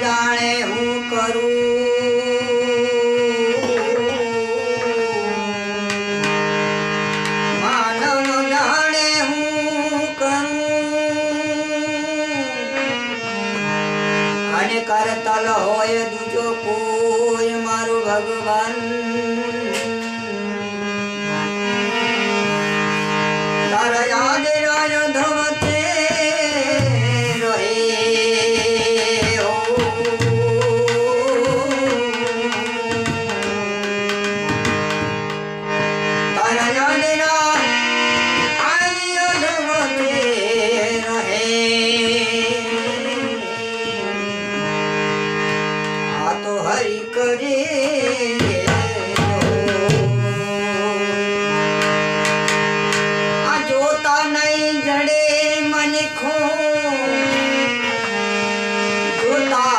મારું માનવ જાણે હું કરું? અને કરતલ હોય દૂજો કોઈ મારું ભગવાન. હરી કરી. આ જોતા નહીં જડે મને ખો જોતા